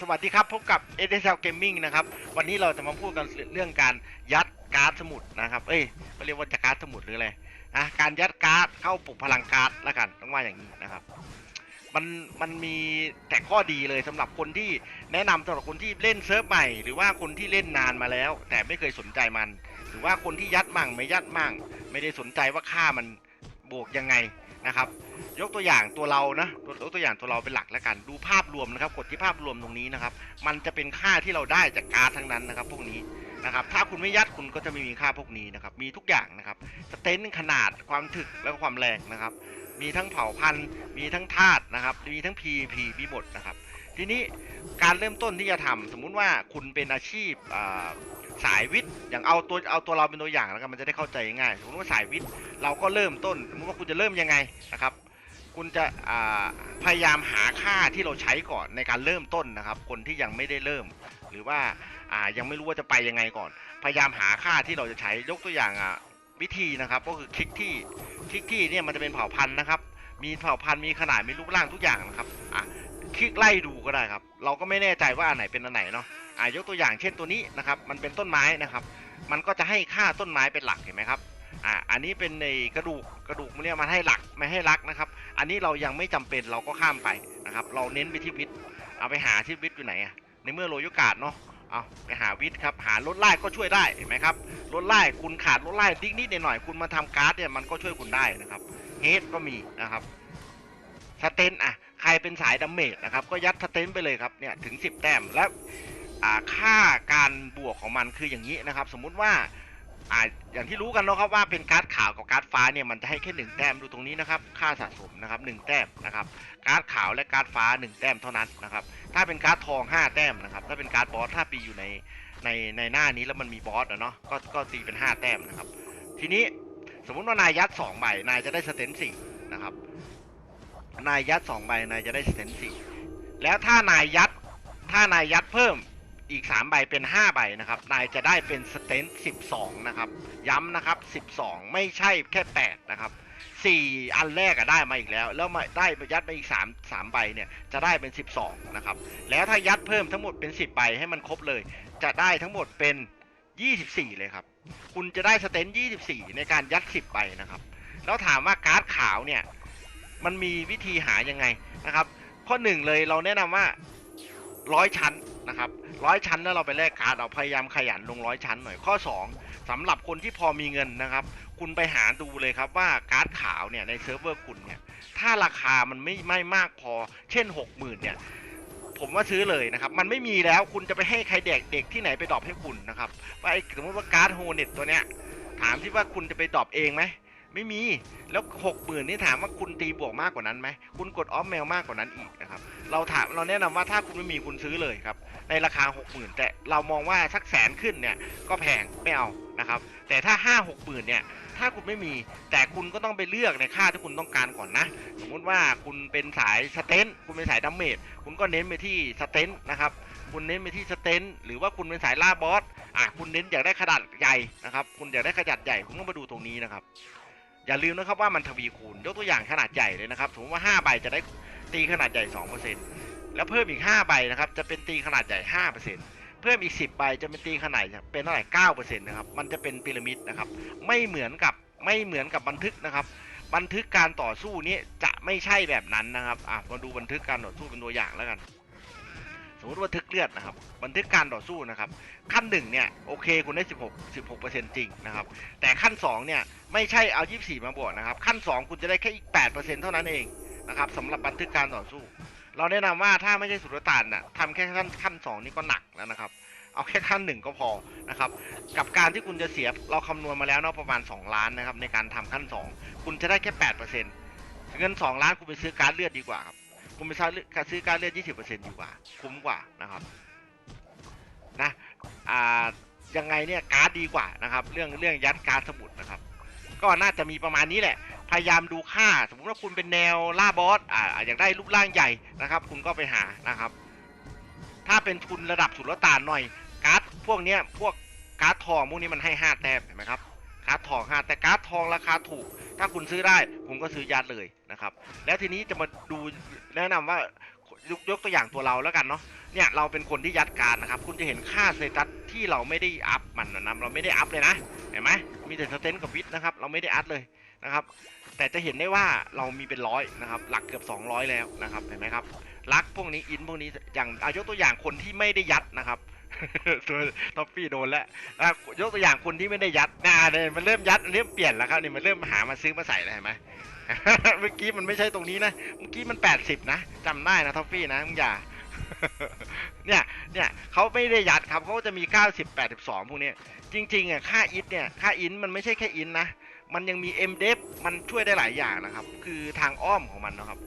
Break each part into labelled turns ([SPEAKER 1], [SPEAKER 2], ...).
[SPEAKER 1] สวัสดีครับพบกับ s s l Gaming นะครับวันนี้เราจะมาพูดกันเรื่องการยัดการ์ดสมุดนะครับเอ้ยเขาเรียกว่าจะการ์ดสมุดหรืออะไรนะการยัดการ์ดเข้าปลุกพลังการ์ดละกันต้องว่าอย่างนี้นะครับ มันมันมีแต่ข้อดีเลยสำหรับคนที่แนะนำสำหรับคนที่เล่นเซิร์ฟใหม่ หรือว่าคนที่เล่นนานมาแล้ว แต่ไม่เคยสนใจมัน หรือว่าคนที่ยัดมั่งไม่ยัดมั่ง ไม่ได้สนใจว่าค่ามันบวกยังไงนะครับ ยกตัวอย่างตัวเรานะตัวยกตัวอย่างตัวเราเป็นหลักแล้วกันดูภาพรวมนะครับกดที่ภาพรวมตรงนี้นะครับ มันจะเป็นค่าที่เราได้จากการ์ดทั้งนั้นนะครับ พวกนี้นะครับถ้าคุณไม่ยัดคุณก็จะไม่มีค่าพวกนี้นะครับมีทุกอย่างนะครับสเตนขนาดความถึกแล้วก็ความแรงนะครับ มีทั้งเผ่าพันธุ์ มีทั้งธาตุนะครับมีทั้ง PVP มีหมดนะครับ ทีนี้การเริ่มต้นที่จะทำสมมุติว่าคุณเป็นอาชีพสายวิทย์อย่างเอาตัวเอาตัวเราเป็นตัวอย่างแล้วกันมันจะได้เข้าใจง่ายสมมติว่าสายวิทย์เราก็เริ่มต้นสมมติว่าคุณจะเริ่มยังไงนะครับ คุณจะพยายามหาค่าที่เราใช้ก่อนในการเริ่มต้นนะครับ คนที่ยังไม่ได้เริ่ม หรือว่าายังไม่รู้ว่าจะไปยังไงก่อน พยายามหาค่าที่เราจะใช้ยกตัวอย่างวิธีนะครับ ก็คือคลิกที่คลิกที่เนี่ยมันจะเป็นเผ่าพันธุ์นะครับ มีเผ่าพันธุ์มีขนาดมีรูปร่างทุกอย่างนะครับอะคลิกไล่ดูก็ได้ครับ เราก็ไม่แน่ใจว่าอันไหนเป็นอันไหนเนาะอะยกตัวอย่างเช่นตัวนี้นะครับ มันเป็นต้นไม้นะครับ มันก็จะให้ค่าต้นไม้เป็นหลักเห็นไหมครับ อ่าอันนี้เป็นในกระดูกกระดูกมันเนี่ยมันให้หลักไม่ให้รักนะครับ อันนี้เรายังไม่จำเป็นเราก็ข้ามไปนะครับ เราเน้นไปที่วิทย์เอาไปหาที่วิทย์อยู่ไหนอะในเมื่อโรยุกาดเนาะเอาไปหาวิทย์ครับหารถไล่ก็ช่วยได้เห็นไหมครับรถไล่คุณขาดรถไล่นิดนิดหน่อยคุณมาทำการ์ดเนี่ยมันก็ช่วยคุณได้นะครับเฮดก็มีนะครับสเตนอะใครเป็นสายดัมเมจนะครับ ก็ยัดสเตนไปเลยครับเนี่ยถึง 10 แต้มแล้วอ่าค่าการบวกของมันคืออย่างนี้นะครับ สมมุติว่า อ่าอย่างที่รู้กันเนาะครับว่าเป็นการ์ดขาวกับการ์ดฟ้าเนี่ยมันจะให้แค่หนึ่งแต้มดูตรงนี้นะครับค่าสะสมนะครับหนึ่งแต้มนะครับการ์ดขาวและการ์ดฟ้าหนึ่งแต้มเท่านั้นนะครับถ้าเป็นการ์ดทองห้าแต้มนะครับถ้าเป็นการ์ดบอสถ้าปีอยู่ในในในหน้านี้แล้วมันมีบอสเนาะก็ก็ตีเป็นห้าแต้มนะครับทีนี้สมมุติว่านายยัดสองใบนายจะได้สเตนสี่นะครับนายยัดสองใบนายจะได้สเตนสี่แล้วถ้านายยัดถ้านายยัดเพิ่ม อีก 3 ใบเป็น 5 ใบนะครับ นายจะได้เป็นสเตน12 นะครับ ย้ำนะครับ 12 ไม่ใช่แค่ 8 นะครับ 4 อันแรกอะได้มาอีกแล้ว แล้วมาได้ยัดมาอีก 3 3 ใบเนี่ย จะได้เป็น 12 นะครับ แล้วถ้ายัดเพิ่มทั้งหมดเป็น 10 ใบให้มันครบเลย จะได้ทั้งหมดเป็น 24 เลยครับ คุณจะได้สเตน24 ในการยัด 10 ใบนะครับ แล้วถามว่าการ์ดขาวเนี่ย มันมีวิธีหายังไงนะครับ ข้อหนึ่งเลยเราแนะนำว่าร้อยชั้นนะครับ ร้อยชั้นแล้วเราไปแลกการ์ดเราพยายามขยันลงร้อยชั้นหน่อยข้อ 2สำหรับคนที่พอมีเงินนะครับ คุณไปหาดูเลยครับว่าการ์ดขาวเนี่ยในเซิร์ฟเวอร์คุณเนี่ยถ้าราคามันไม่ไม่มากพอ เช่น 60,000เนี่ยผมว่าซื้อเลยนะครับ มันไม่มีแล้วคุณจะไปให้ใครเด็กเด็กที่ไหนไปดรอปให้คุณนะครับว่าไอ้สมมติว่าการ์ดโฮเน็ตตัวเนี้ยถามที่ว่าคุณจะไปดรอปเองไหมไม่มีแล้วหกหมื่นนี่ถามว่าคุณตีบวกมากกว่านั้นไหมคุณกดออฟเมลมากกว่านั้นอีกนะครับ เราถามเราแนะนำว่าถ้าคุณไม่มีคุณซื้อเลยครับ ในราคาหกหมื่นแต่เรามองว่าสักแสนขึ้นเนี่ยก็แพงไม่เอานะครับ แต่ถ้าห้าหกหมื่นเนี่ยถ้าคุณไม่มีแต่คุณก็ต้องไปเลือกในค่าที่คุณต้องการก่อนนะ สมมุติว่าคุณเป็นสายสเตนคุณเป็นสายดัมเมจคุณก็เน้นไปที่สเตนนะครับคุณเน้นไปที่สเตนหรือว่าคุณเป็นสายล่าบอสอะคุณเน้นอยากได้ขนาดใหญ่นะครับ คุณอยากได้ขนาดใหญ่คุณต้องมาดูตรงนี้นะครับ อย่าลืมนะครับว่ามันทวีคูณ ยกตัวอย่างขนาดใหญ่เลยนะครับ สมมติว่า 5 ใบจะได้ตีขนาดใหญ่ 2%แล้วเพิ่มอีก 5 ใบนะครับ จะเป็นตีขนาดใหญ่ 5%เพิ่มอีก 10 ใบจะเป็นตีขนาดเป็นเท่าไหร่9%นะครับ มันจะเป็นพีระมิดนะครับ ไม่เหมือนกับไม่เหมือนกับบันทึกนะครับ บันทึกการต่อสู้นี้จะไม่ใช่แบบนั้นนะครับ อะ มาดูบันทึกการต่อสู้เป็นตัวอย่างแล้วกัน มมติว่าบันทึกเลือดนะครับบันทึกการต่อสู้นะครับ ขั้นหนึ่งเนี่ยโอเคคุณได้ 16 16%จริงนะครับแต่ขั้น 2 เนี่ยไม่ใช่เอา 24 มาบวกนะครับ ขั้น 2 คุณจะได้แค่อีก8%เท่านั้นเองนะครับสำหรับบันทึกการต่อสู้ เราแนะนำว่าถ้าไม่ใช่สุลต่านน่ะทำแค่ขั้นขั้น 2 นี่ก็หนักแล้วนะครับ เอาแค่ขั้นหนึ่งก็พอนะครับกับการที่คุณจะเสียเราคำนวณมาแล้วเนาะประมาณ 2 ล้านนะครับในการทำขั้น 2 คุณจะได้แค่8%เงิน 2 ล้านคุณไปซื้อการเลือดดีกว่าครับ คุณไปซื้อซื้อการเลือด20%ดีกว่า คุ้มกว่านะครับนะอ่ายังไงเนี่ยการ์ดดีกว่านะครับ เรื่องเรื่องยัดการ์ดสมุดนะครับ ก็น่าจะมีประมาณนี้แหละ พยายามดูค่า สมมติว่าคุณเป็นแนวล่าบอสอ่าอยากได้รูปร่างใหญ่นะครับ คุณก็ไปหานะครับ ถ้าเป็นทุนระดับสุลต่านหน่อย การ์ดพวกเนี้ยพวกการ์ดทองพวกนี้มันให้ห้าแต้มเห็นไหมครับการ์ดทองห้าแต่การ์ดทองราคาถูก ถ้าคุณซื้อได้คุณก็ซื้อยัดเลย นะครับ แล้วทีนี้จะมาดูแนะนำว่ายกยกตัวอย่างตัวเราแล้วกันเนาะเนี่ยเราเป็นคนที่ยัดการนะครับ คุณจะเห็นค่าสเตตัสที่เราไม่ได้อัพมันนะเราไม่ได้อัพเลยนะเห็นไหมมีแต่สเตนกับวิทนะครับ เราไม่ได้อัพเลย นะครับ แต่จะเห็นได้ว่าเรามีเป็นร้อยนะครับ หลักเกือบ 200 แล้วนะครับ เห็นไหมครับลักพวกนี้อินพวกนี้อย่างอายกตัวอย่างคนที่ไม่ได้ยัดนะครับตัวท็อปปี้โดนแล้วอะยกตัวอย่างคนที่ไม่ได้ยัดนะเนี่ยมันเริ่มยัดเริ่มเปลี่ยนแล้วครับนี่มันเริ่มหามาซื้อมาใส่แล้วเห็นไหมเมื่อกี้มันไม่ใช่ตรงนี้นะ เมื่อกี้มัน 80 นะจำได้นะท็อฟฟี่นะมึงอย่า เนี่ย เนี่ยเขาไม่ได้ยัดครับเขาจะมี 90 82 พวกนี้ จริงๆอะค่าอินเนี่ย ค่าอินมันไม่ใช่แค่อินนะ มันยังมี m d e f มันช่วยได้หลายอย่างนะครับ คือทางอ้อมของมันนะครับ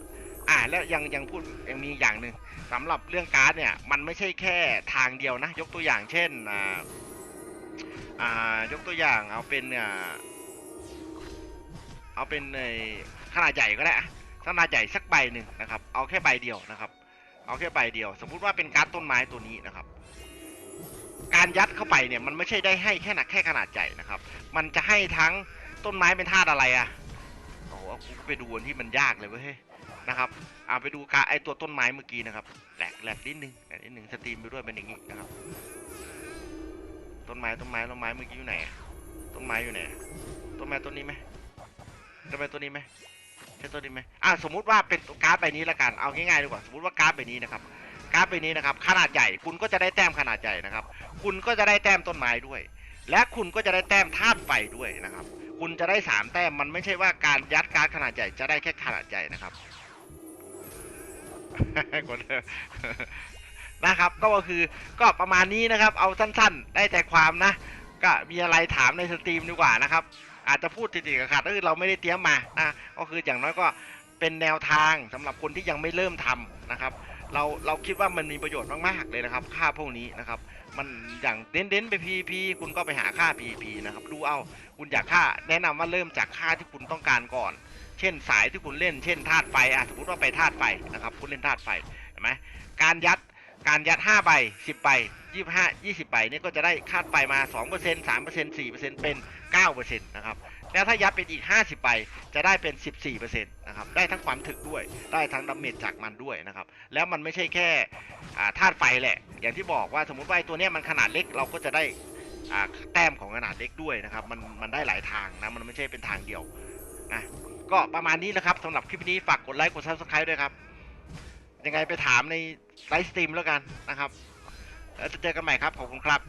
[SPEAKER 1] อ่าแล้วยังยังพูดยังมีอย่างหนึ่งสำหรับเรื่องการ์ดเนี่ย มันไม่ใช่แค่ทางเดียวนะ ยกตัวอย่างเช่น อ่า อ่า ยกตัวอย่างเอาเป็นอ่าเอาเป็นในขนาดใหญ่ก็ได้ขนาดใหญ่สักใบหนึ่งนะครับ เอาแค่ใบเดียวนะครับ เอาแค่ใบเดียว สมมุติว่าเป็นการ์ดต้นไม้ตัวนี้นะครับ การยัดเข้าไปเนี่ยมันไม่ใช่ได้ให้แค่หนักแค่ขนาดใหญ่นะครับ มันจะให้ทั้งต้นไม้เป็นธาตุอะไรอะโอ้โหกูไปดูอันที่มันยากเลยเว้ยนะครับเอาไปดูการไอตัวต้นไม้เมื่อกี้นะครับแหลกแหลกนิดนึงแหลกนิดนึงสตรีมไปด้วยเป็นอย่างนี้นะครับต้นไม้ต้นไม้ต้นไม้เมื่อกี้อยู่ไหนต้นไม้อยู่ไหนต้นไม้ต้นนี้ไหมจะเป็นตัวนี้ไหม ใช่ตัวนี้ไหมอ่าสมมุติว่าเป็นการ์ดใบนี้ละกัน เอาง่ายๆดีกว่า สมมติว่าการ์ดใบนี้นะครับ การ์ดใบนี้นะครับ ขนาดใหญ่ คุณก็จะได้แต้มขนาดใหญ่นะครับ คุณก็จะได้แต้มต้นไม้ด้วย และคุณก็จะได้แต้มธาตุไฟด้วยนะครับ คุณจะได้สามแต้ม มันไม่ใช่ว่าการยัดการ์ดขนาดใหญ่จะได้แค่ขนาดใหญ่นะครับกดนะครับ ก็คือ ก็ประมาณนี้นะครับ เอาสั้นๆ ได้ใจความนะ ก็มีอะไรถามในสตรีมดีกว่านะครับ อาจจะพูดติดๆขัดก็คือเราไม่ได้เตรียมมานะก็คืออย่างน้อยก็เป็นแนวทางสำหรับคนที่ยังไม่เริ่มทำนะครับ เราเราคิดว่ามันมีประโยชน์มากๆเลยนะครับ ค่าพวกนี้นะครับ มันอย่างเน้นๆไป PVP คุณก็ไปหาค่า PVP นะครับดูเอาคุณอยากค่าแนะนำว่าเริ่มจากค่าที่คุณต้องการก่อน เช่นสายที่คุณเล่น เช่นธาตุไฟอะสมมติว่าไปธาตุไฟนะครับ คุณเล่นธาตุไฟเห็นไหมการยัด การยัด5ใบ10ใบ25 20ใบเนี่ยก็จะได้คาดไปมา 2% 3% 4%เป็น 9%นะครับ แล้วถ้ายัดเป็นอีก 50ใบจะได้เป็น 14%นะครับ ได้ทั้งความถึกด้วย ได้ทั้งดาเมจจากมันด้วยนะครับ แล้วมันไม่ใช่แค่อ่าธาตุไฟแหละ อย่างที่บอกว่าสมมติว่าตัวเนี้ยมันขนาดเล็กเราก็จะได้แต้มของขนาดเล็กด้วยนะครับ มันมันได้หลายทางนะ มันไม่ใช่เป็นทางเดียวนะ ก็ประมาณนี้แหละครับสำหรับคลิปนี้ฝากกดไลค์ กด subscribe ด้วยครับ ยังไงไปถามในไลฟ์สตรีมแล้วกันนะครับ แล้วจะเจอกันใหม่ครับ ขอบคุณครับ